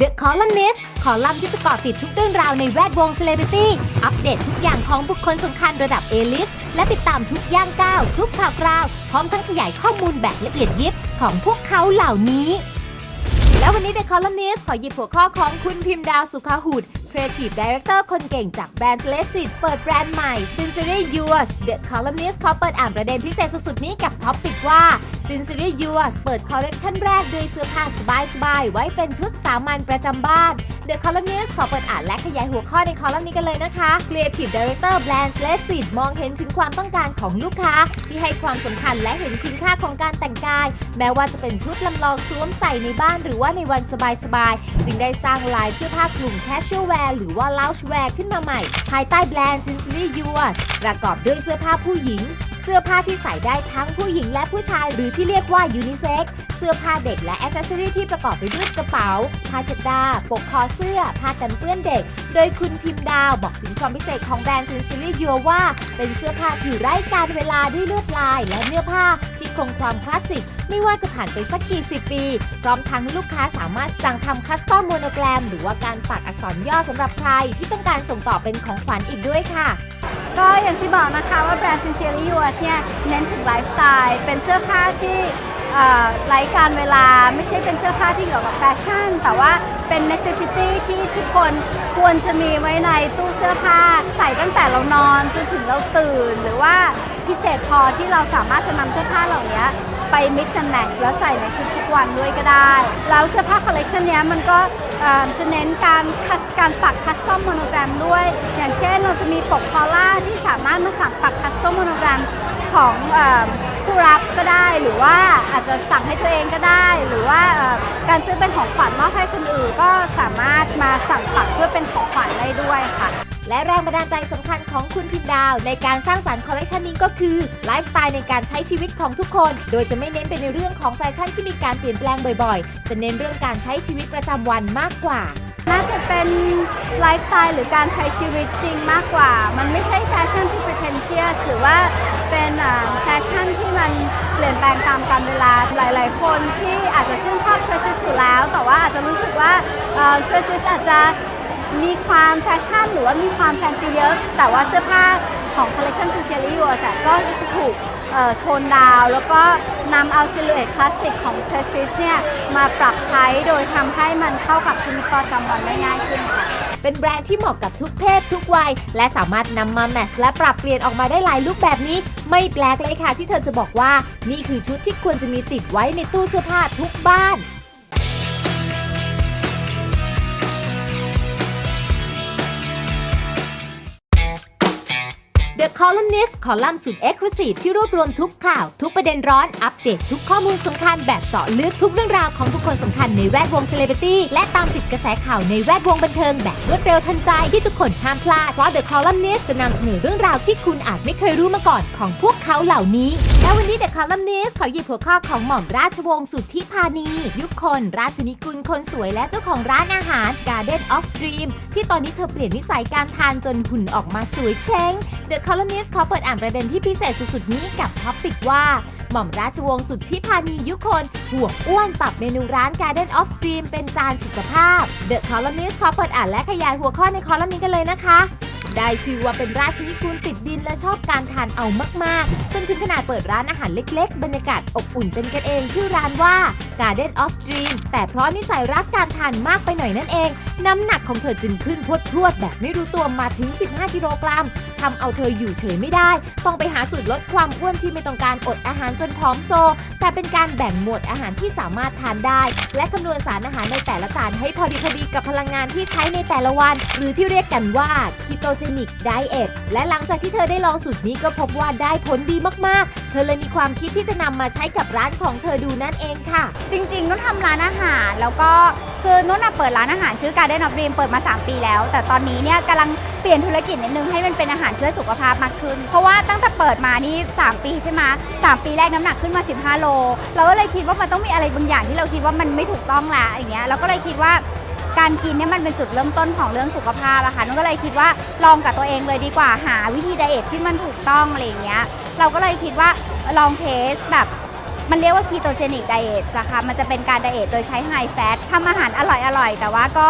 The Columnist ขอลัมน์ที่จะเกาะติดทุกเรื่องราวในแวดวงเซเลบริตี้ อัปเดตทุกอย่างของบุคคลสำคัญระดับ A-list และติดตามทุกย่างก้าว ทุกข่าวคราว พร้อมทั้งขยายข้อมูลแบบละเอียดยิบของพวกเขาเหล่านี้ แล้ววันนี้ The Columnist ขอหยิบหัวข้อของคุณพิมพ์ดาวสุขาหุด Creative Director คนเก่งจากแบรนด์ Celestit เปิดแบรนด์ใหม่ Sincerely Yours The Columnist ขอเปิดอ่านประเด็นพิเศษสุดๆนี้กับท็อปปิกว่า Sincerely Yours เปิดคอลเลกชันแรกด้วยเสื้อผ้าสบายๆ ไว้เป็นชุดสามัญประจำบ้าน The Columnist ขอเปิดอ่านและขยายหัวข้อในคอลัมน์นี้กันเลยนะคะ Creative Director แบรนด์ Celestit มองเห็นถึงความต้องการของลูกค้า ที่ให้ความสำคัญและเห็นคุณค่าของการแต่งกาย แม้ว่าจะเป็นชุดลำลองสวมใส่ในบ้านหรือว่าในวันสบายๆ จึงได้สร้างลายเสื้อผ้ากลุ่ม casual wear หรือว่า lounge wear ขึ้นมาใหม่ ภายใต้แบรนด์ Sincerely Yours ประกอบด้วยเสื้อผ้าผู้หญิง เสื้อผ้าที่ใส่ได้ทั้งผู้หญิงและผู้ชายหรือที่เรียกว่ายูนิเซ็กเสื้อผ้าเด็กและอ c เซสซอรีที่ประกอบไปด้วยกระเป๋า ผ้าเช็ดหน้าปกคอเสื้อ ผ้ากันเปื้อนเด็ก โดยคุณพิมพ์ดาวบอกถึงความพิเศษของแบรนด์ Sincerely Yours ว่า เป็นเสื้อผ้าที่ไร้การเวลาด้วยลวดลายและเนื้อผ้า คงความคลาสสิก ไม่ว่าจะผ่านไปสักกี่สิบปี พร้อมทั้งลูกค้าสามารถสั่งทำคัสตอมโมโนแกรม หรือว่าการปักอักษรย่อสำหรับใครที่ต้องการส่งต่อเป็นของขวัญอีกด้วยค่ะ ก็อย่างที่บอกนะคะว่าแบรนด์ Sincerely Yours เนี่ยเน้นถึงไลฟ์สไตล์เป็นเสื้อผ้าที่เอ่อไร้การเวลาไม่ใช่เป็นเสื้อผ้าที่เกี่ยวกับแฟชั่น แต่ว่าเป็น necessity ที่ทุกคนควรจะมีไว้ในตู้เสื้อผ้า ใส่ตั้งแต่เรานอนจนถึงเราตื่นหรือว่า พิเศษพอที่เราสามารถจะนำเสื้อผ้าเหล่านี้ไป mix and match แล้วใส่ในชุดทุกวันด้วยก็ได้ แล้วเสื้อผ้าคอลเล t ชันนี้มันก็จะเน้นการการปักคัสตอมโมโนแกรมด้วย อย่างเช่นเราจะมีปกคอล่าที่สามารถมาสั่งปักคัสตอมโมโนแกรมของอผู้รับก็ได้หรือว่าอาจจะสั่งให้ตัวเองก็ได้ หรือว่าการซื้อเป็นของขวัญมอบให้คนอื่นก็สามารถมาสั่งปักเพื่อเป็นของขวัญได้ด้วยค่ะ และแรงบันดาลใจสำคัญของคุณพิมดาว ในการสร้างสรรค์คอลเลกชันนี้ก็คือไลฟ์สไตล์ในการใช้ชีวิตของทุกคน โดยจะไม่เน้นไปในเรื่องของแฟชั่นที่มีการเปลี่ยนแปลงบ่อยๆ จะเน้นเรื่องการใช้ชีวิตประจำวันมากกว่าน่าจะเป็นไลฟ์สไตล์หรือการใช้ชีวิตจริงมากกว่า มันไม่ใช่แฟชั่นที่ pretentious หรือว่าเป็นแฟชั่นที่มันเปลี่ยนแปลงตามกาลเวลา หลาย ๆ คนที่อาจจะชื่นชอบ dresses อยู่แล้ว แต่ว่าอาจจะรู้สึกว่าเอ่อ dresses อาจจะ มีความแฟชั่นหรือว่ามีความแฟนซีเยอะ แต่ว่าเสื้อผ้าของ collection Sincerely Yours อะก็จะถูกโทนดาว แล้วก็นำเอาซิลูเอตคลาสสิกของ dresses เนี่ยมาปรับใช้โดยทำให้มันเข้ากับชีวิตประจำวันได้ง่ายขึ้นค่ะเป็นแบรนด์ที่เหมาะกับทุกเพศทุกวัย และสามารถนำมาแมทช์และปรับเปลี่ยนออกมาได้หลายลุคแบบนี้ ไม่แปลกเลยค่ะที่เธอจะบอกว่า นี่คือชุดที่ควรจะมีติดไว้ในตู้เสื้อผ้าทุกบ้าน The Columnist คอลัมน์สุดเอ็กซ์คลูซีฟที่รวบรวมทุกข่าว ทุกประเด็นร้อน อัปเดตทุกข้อมูลสำคัญแบบเจาะลึกทุกเรื่องราวของบุคคลสำคัญในแวดวงเซเลบริตี้และตามติดกระแสข่าวในแวดวงบันเทิงแบบรวดเร็วทันใจที่ทุกคนห้ามพลาด เพราะ The Columnist จะนำเสนอเรื่องราวที่คุณอาจไม่เคยรู้มาก่อนของพวกเขาเหล่านี้ และวันนี้ The Columnist ขอหยิบหัวข้อของหม่อมราชวงศ์สุทธิพานี ยุคคน ราชนิกุลคนสวยและเจ้าของร้านอาหาร Garden of Dream ที่ตอนนี้เธอเปลี่ยนนิสัยการทานจนหุ่นออกมาสวยเช้ง The Columnist ขอเปิดอ่านประเด็นที่พิเศษสุดๆนี้กับท็อปปิกว่า หม่อมราชวงศ์สุดที่พานียุคนห่วงอ้วนปรับเมนูร้าน Garden of Dream เป็นจานสุขภาพ The Columnist ขอเปิดอ่านและขยายหัวข้อในคอลัมน์นี้กันเลยนะคะ ได้ชื่อว่าเป็นราชนิกูลติดดินและชอบการทานเอามากๆ จนถึงขนาดเปิดร้านอาหารเล็กๆ บรรยากาศอบอุ่นเป็นกันเอง ชื่อร้านว่า Garden of Dream แต่เพราะนิสัยรักการทานมากไปหน่อยนั่นเอง น้ำหนักของเธอจึงขึ้นพรวดพรวดๆแบบไม่รู้ตัวมาถึง 15 กิโลกรัมทำเอาเธออยู่เฉยไม่ได้ ต้องไปหาสูตรลดความอ้วนที่ไม่ต้องการอดอาหารจนผอมโซ แต่เป็นการแบ่งหมวดอาหารที่สามารถทานได้ และคำนวณสารอาหารในแต่ละจานให้พอดีพอดีกับพลังงานที่ใช้ในแต่ละวัน หรือที่เรียกกันว่า ketogenic diet และหลังจากที่เธอได้ลองสูตรนี้ก็พบว่าได้ผลดีมากๆ เธอเลยมีความคิดที่จะนำมาใช้กับร้านของเธอดูนั่นเองค่ะ จริงๆนุ่นทำร้านอาหาร แล้วก็คือนุ่นนะเปิดร้านอาหารชื่อ Garden of Dream เปิดมา 3 ปีแล้ว แต่ตอนนี้เนี่ยกำลังเปลี่ยนธุรกิจนิดนึงให้มันเป็นอาหารเพื่อสุขภาพมากขึ้น เพราะว่าตั้งแต่เปิดมานี่ 3 ปีใช่ไหมสามปีแรกน้ำหนักขึ้นมา 15 โล เราก็เลยคิดว่ามันต้องมีอะไรบางอย่างที่เราคิดว่ามันไม่ถูกต้องละอย่างเงี้ยเราก็เลยคิดว่า การกินเนี่ยมันเป็นจุดเริ่มต้นของเรื่องสุขภาพอะค่ะนุ่นก็เลยคิดว่าลองกับตัวเองเลยดีกว่าหาวิธีไดเอทที่มันถูกต้องอะไรอย่างเงี้ย เราก็เลยคิดว่าลองเทสแบบมันเรียกว่า ketogenic diet นะคะมันจะเป็นการไดเอทโดยใช้ high fat ทำอาหารอร่อยๆแต่ว่าก็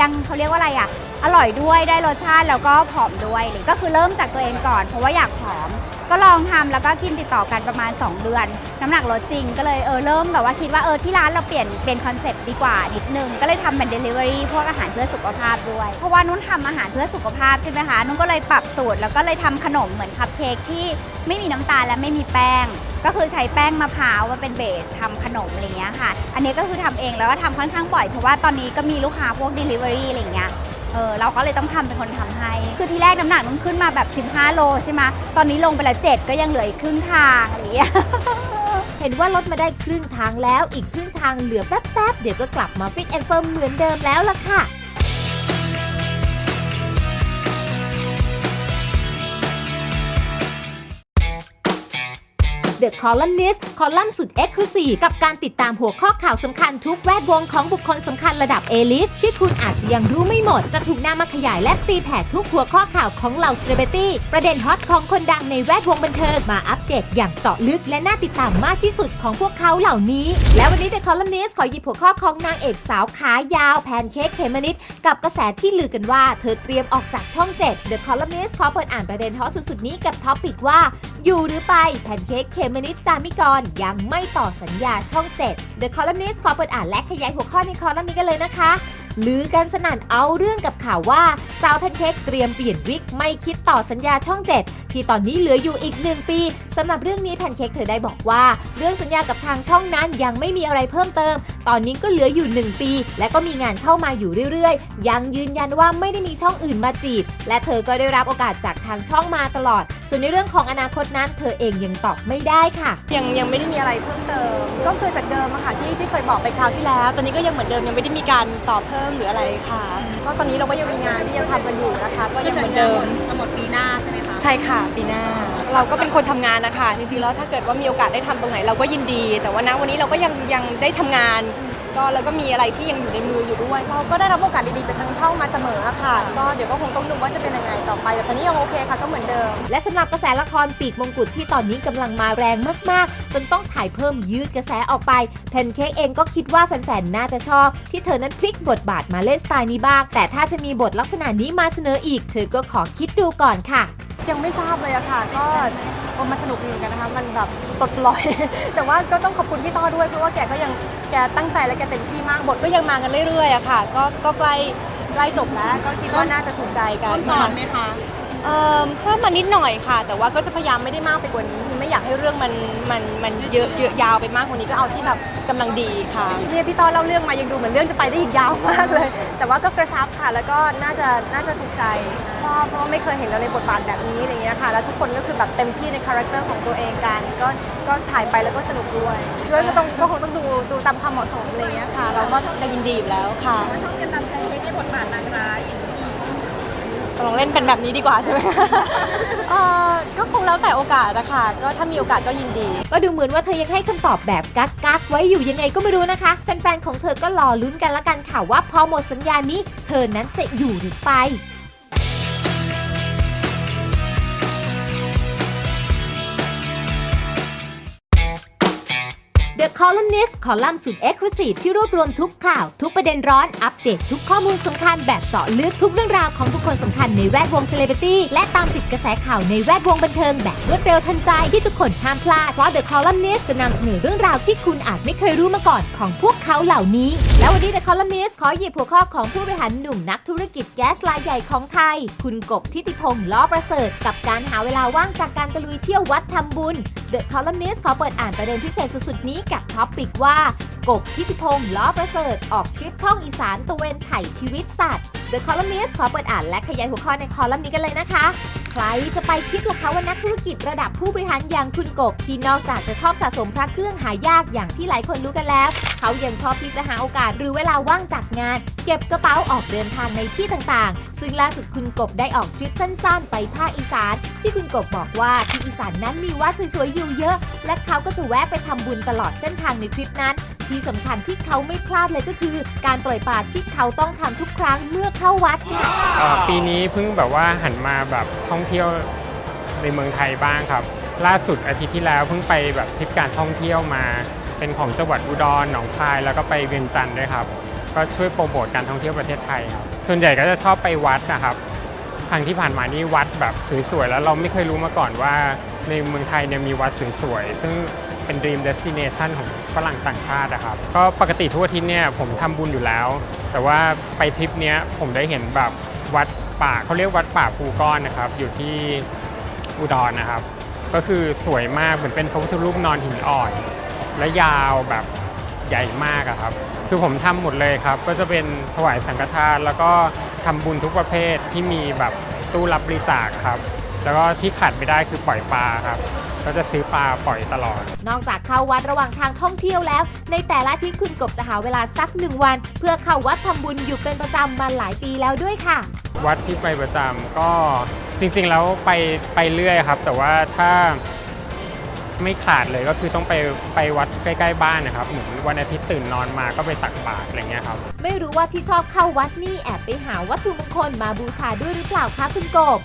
ยังเขาเรียกว่าอะไรอะอร่อยด้วยได้รสชาติแล้วก็ผอมด้วยก็คือเริ่มจากตัวเองก่อน เพราะว่าอยากผอม ก็ลองทำแล้วก็กินติดต่อกันประมาณ 2 เดือน น้ำหนักลดจริงก็เลยเออเริ่มแบบว่าคิดว่าเออที่ร้านเราเปลี่ยนเป็นคอนเซ็ปต์ดีกว่านิดนึง ก็เลยทำเป็น Delivery พวกอาหารเพื่อสุขภาพด้วย เพราะว่านุ่นทำอาหารเพื่อสุขภาพใช่ไหมคะนุ่นก็เลยปรับสูตรแล้วก็เลยทำขนมเหมือนคัพเค้กที่ไม่มีน้ำตาลและไม่มีแป้ง ก็คือใช้แป้งมะพร้าวมาเป็นเบสทำขนมอะไรเงี้ยค่ะ อันนี้ก็คือทำเองแล้วก็ทำค่อนข้างบ่อยเพราะว่าตอนนี้ก็มีลูกค้าพวก Delivery อะไรเงี้ย เออเราก็เลยต้องทำเป็นคนทำให้ คือทีแรกน้ำหนักมันขึ้นมาแบบ 15 โลใช่ไหมตอนนี้ลงไปแล้ว7ก็ยังเหลืออีกครึ่งทางอะไรอย่างเงี้ยเห็นว่าลดมาได้ครึ่งทางแล้วอีกครึ่งทางเหลือแป๊บๆ เดี๋ยวก็กลับมาฟิตแอนเฟิร์มเหมือนเดิมแล้วล่ะค่ะ The Columnist คอลัมน์สุด Exclusive กับการติดตามหัวข้อข่าวสำคัญทุกแวดวงของบุคคลสำคัญระดับ A-list ที่คุณอาจจะยังรู้ไม่หมด จะถูกนำมาขยายและตีแผ่ทุกหัวข้อข่าวของเหล่า Celebrity ประเด็นฮอตของคนดังในแวดวงบันเทิงมาอัปเดตอย่างเจาะลึกและน่าติดตามมากที่สุดของพวกเขาเหล่านี้ และวันนี้ The Columnist ขอหยิบหัวข้อของนางเอกสาวขายาวแพนเค้กเขมมนิดกับกระแสที่ลือกันว่าเธอเตรียมออกจากช่อง 7 The Columnist ขอเปิดอ่านประเด็นฮอตสุดๆนี้กับท็อปิกว่า อยู่หรือไปแพนเค้กเขมมนิตจามิกร ยังไม่ต่อสัญญาช่อง 7 The Columnist ขอเปิดอ่านและขยายหัวข้อในคอลัมน์นี้กันเลยนะคะลือกันสนั่นเอาเรื่องกับข่าวว่าสาวแพนเค้กเตรียมเปลี่ยนวิกไม่คิดต่อสัญญาช่อง 7 ที่ตอนนี้เหลืออยู่อีก 1 ปีสำหรับเรื่องนี้แพนเค้กเธอได้บอกว่า เรื่องสัญญากับทางช่องนั้นยังไม่มีอะไรเพิ่มเติม ตอนนี้ก็เหลืออยู่ 1 ปี และก็มีงานเข้ามาอยู่เรื่อยๆ ยังยืนยันว่าไม่ได้มีช่องอื่นมาจีบ และเธอก็ได้รับโอกาสจากทางช่องมาตลอด ส่วนในเรื่องของอนาคตนั้น เธอเองยังตอบไม่ได้ค่ะ ยังยังไม่ได้มีอะไรเพิ่มเติม ก็คือจากเดิมอะค่ะที่ที่เคยบอกไปคราวที่แล้ว ตอนนี้ก็ยังเหมือนเดิมยังไม่ได้มีการต่อเพิ่มหรืออะไรค่ะ ก็ตอนนี้เราก็ยังมีงานที่ยังทำกันอยู่นะคะ ก็ยังเหมือนเดิมจะหมดปีหน้าใช่ไหมคะ ใช่ค่ะ ปีหน้า เราก็เป็นคนทำงานนะคะจริงๆแล้วถ้าเกิดว่ามีโอกาสได้ทำตรงไหนเราก็ยินดี แต่ว่าณวันนี้เราก็ยังยังได้ทำงาน ก็แล้วก็มีอะไรที่ยังอยู่ในมืออยู่ด้วยเราก็ได้รับโอกาสดีๆจากทางช่องมาเสมออะค่ะ ก็เดี๋ยวก็คงต้องดูว่าจะเป็นยังไงต่อไป แต่ตอนนี้ยังโอเคค่ะก็เหมือนเดิม และสำหรับกระแสละครปีกมงกุฎที่ตอนนี้กำลังมาแรงมากๆ จนต้องถ่ายเพิ่มยืดกระแสออกไปแพนเค้กเองก็คิดว่าแฟนๆน่าจะชอบ ที่เธอนั้นพลิกบทบาทมาเล่นสไตล์นี้บ้าง แต่ถ้าจะมีบทลักษณะนี้มาเสนออีก เธอก็ขอคิดดูก่อนค่ะ ยังไม่ทราบเลยอะค่ะก็ มาสนุกดีเหมือนกันนะคะ มันแบบปลดปล่อย แต่ว่าก็ต้องขอบคุณพี่ต้อด้วย เพราะว่าแกก็ยังแกตั้งใจและแกเต็มที่มากบทก็ยังมากันเรื่อยๆอะค่ะ ก็ก็ใกล้ใกล้จบแล้ว ก็คิดว่าน่าจะถูกใจกันต้นตอนไหมคะ เอ่อเพิ่มมานิดหน่อยค่ะ แต่ว่าก็จะพยายามไม่ได้มากไปกว่านี้คือไม่อยากให้เรื่องมันมันมันเยอะเยอะยาวไปมากกว่านี้ก็เอาที่แบบกำลังดีค่ะเนี่ยพี่ต้อเล่าเรื่องมายังดูเหมือนเรื่องจะไปได้อีกยาวมากเลย แต่ว่าก็กระชับค่ะ แล้วก็น่าจะน่าจะถูกใจชอบเพราะว่าไม่เคยเห็นเราในบทบาทแบบนี้อะไรเงี้ยค่ะแล้วทุกคนก็คือแบบเต็มที่ในคาแรคเตอร์ของตัวเองกันก็ก็ถ่ายไปแล้วก็สนุกด้วยด้วยก็ต้องก็คงต้องดูดูตามความเหมาะสมอะไรเงี้ยค่ะ เราก็ได้ยินดีอยู่แล้วค่ะ ช่องกันนำแพนเค้กในบทบาทนางร้าย อย่างนี้ลองเล่นเป็นแบบนี้ดีกว่าใช่ไหม เอ่อก็คงแล้วแต่โอกาสนะคะก็ถ้ามีโอกาสก็ยินดี ก็ดูเหมือนว่าเธอยังให้คำตอบแบบกักกักๆไว้อยู่ยังไงก็ไม่รู้นะคะ แฟนๆ ของเธอก็รอลุ้นกันละกันค่ะว่าพอหมดสัญญานี้ เธอนั้นจะอยู่หรือไป The Columnist คอลัมน์สุด Exclusive ที่รวบรวมทุกข่าว ทุกประเด็นร้อน อัปเดตทุกข้อมูลสำคัญแบบเจาะลึกทุกเรื่องราวของบุคคลสำคัญในแวดวงเซเลบริตี้และตามติดกระแสข่าวในแวดวงบันเทิงแบบรวดเร็วทันใจที่ทุกคนห้ามพลาด เพราะ The Columnist จะนำเสนอเรื่องราวที่คุณอาจไม่เคยรู้มาก่อนของพวกเขาเหล่านี้ แล้ววันนี้ The Columnist ขอหยิบหัวข้อของผู้บริหารหนุ่มนักธุรกิจแก๊สรายใหญ่ของไทย คุณกบทิติพงษ์ล้อประเสริฐกับการหาเวลาว่างจากการตะลุยเที่ยววัดทำบุญ The Columnist ขอเปิดอ่านประเด็นพิเศษสุดๆนี้กับ ท็อปิกว่า กบทิติพงษ์ล้อประเสริฐออกทริปท่องอีสานตะเวนไถ่ชีวิตสัตว์ The Columnist ขอเปิดอ่านและขยายหัวข้อในคอลัมน์นี้กันเลยนะคะ ใครจะไปคิดล่ะคะว่านักธุรกิจระดับผู้บริหารอย่างคุณกบ ที่นอกจากจะชอบสะสมพระเครื่องหายากอย่างที่หลายคนรู้กันแล้ว เขายังชอบที่จะหาโอกาสหรือเวลาว่างจากงาน เก็บกระเป๋าออกเดินทางในที่ต่างๆ ซึ่งล่าสุดคุณกบได้ออกทริปสั้น ๆ ไปภาคอีสาน ที่คุณกบบอกว่าที่อีสานนั้นมีวัดสวยๆอยู่เยอะ และเขาก็จะแวะไปทำบุญตลอดเส้นทางในทริปนั้น ที่สำคัญที่เขาไม่พลาดเลยก็คือ การปล่อยปลาที่เขาต้องทำทุกครั้งเมื่อเข้าวัดค่ะ เอ่อปีนี้เพิ่งแบบว่าหันมาแบบท่องเที่ยวในเมืองไทยบ้างครับ ล่าสุดอาทิตย์ที่แล้วเพิ่งไปแบบทริปการท่องเที่ยวมา เป็นของจังหวัดอุดรหนองคายแล้วก็ไปเวียงจันทร์ด้วยครับ ก็ช่วยโปรโมทการท่องเที่ยวประเทศไทยครับส่วนใหญ่ก็จะชอบไปวัดนะครับครั้งที่ผ่านมานี่วัดแบบสวยๆแล้วเราไม่เคยรู้มาก่อนว่า ในเมืองไทยเนี่ยมีวัดสวยๆซึ่ง เป็น dream destination ของฝรั่งต่างชาตินะครับ ก็ปกติทุกอาทิตย์เนี่ยผมทำบุญอยู่แล้ว แต่ว่าไปทริปเนี้ยผมได้เห็นแบบวัดป่าเขาเรียกวัดป่าภูก้อนนะครับ อยู่ที่อุดรนะครับ ก็คือสวยมากเหมือนเป็นพระพุทธรูปนอนหินอ่อน และยาวแบบใหญ่มากอะครับ คือผมทำหมดเลยครับ ก็จะเป็นถวายสังฆทาน แล้วก็ทำบุญทุกประเภทที่มีแบบตู้รับบริจาคครับ แล้วก็ที่ขาดไม่ได้คือปล่อยปลาครับ ก็จะซื้อปลาปล่อยตลอด นอกจากเข้าวัดระหว่างทางท่องเที่ยวแล้ว ในแต่ละอาทิตย์คุณกบจะหาเวลาสักหนึ่งวัน เพื่อเข้าวัดทำบุญอยู่เป็นประจำมาหลายปีแล้วด้วยค่ะ วัดที่ไปประจำก็จริง ๆ แล้วไปไปเรื่อยครับ แต่ว่าถ้าไม่ขาดเลยก็คือต้องไปไปวัดใกล้ๆบ้านนะครับเหมือนวันอาทิตย์ตื่นนอนมาก็ไปตักบาตรอะไรเงี้ยครับ ไม่รู้ว่าที่ชอบเข้าวัดนี่แอบไปหาวัตถุมงคลมาบูชาด้วยหรือเปล่าคะคุณกบ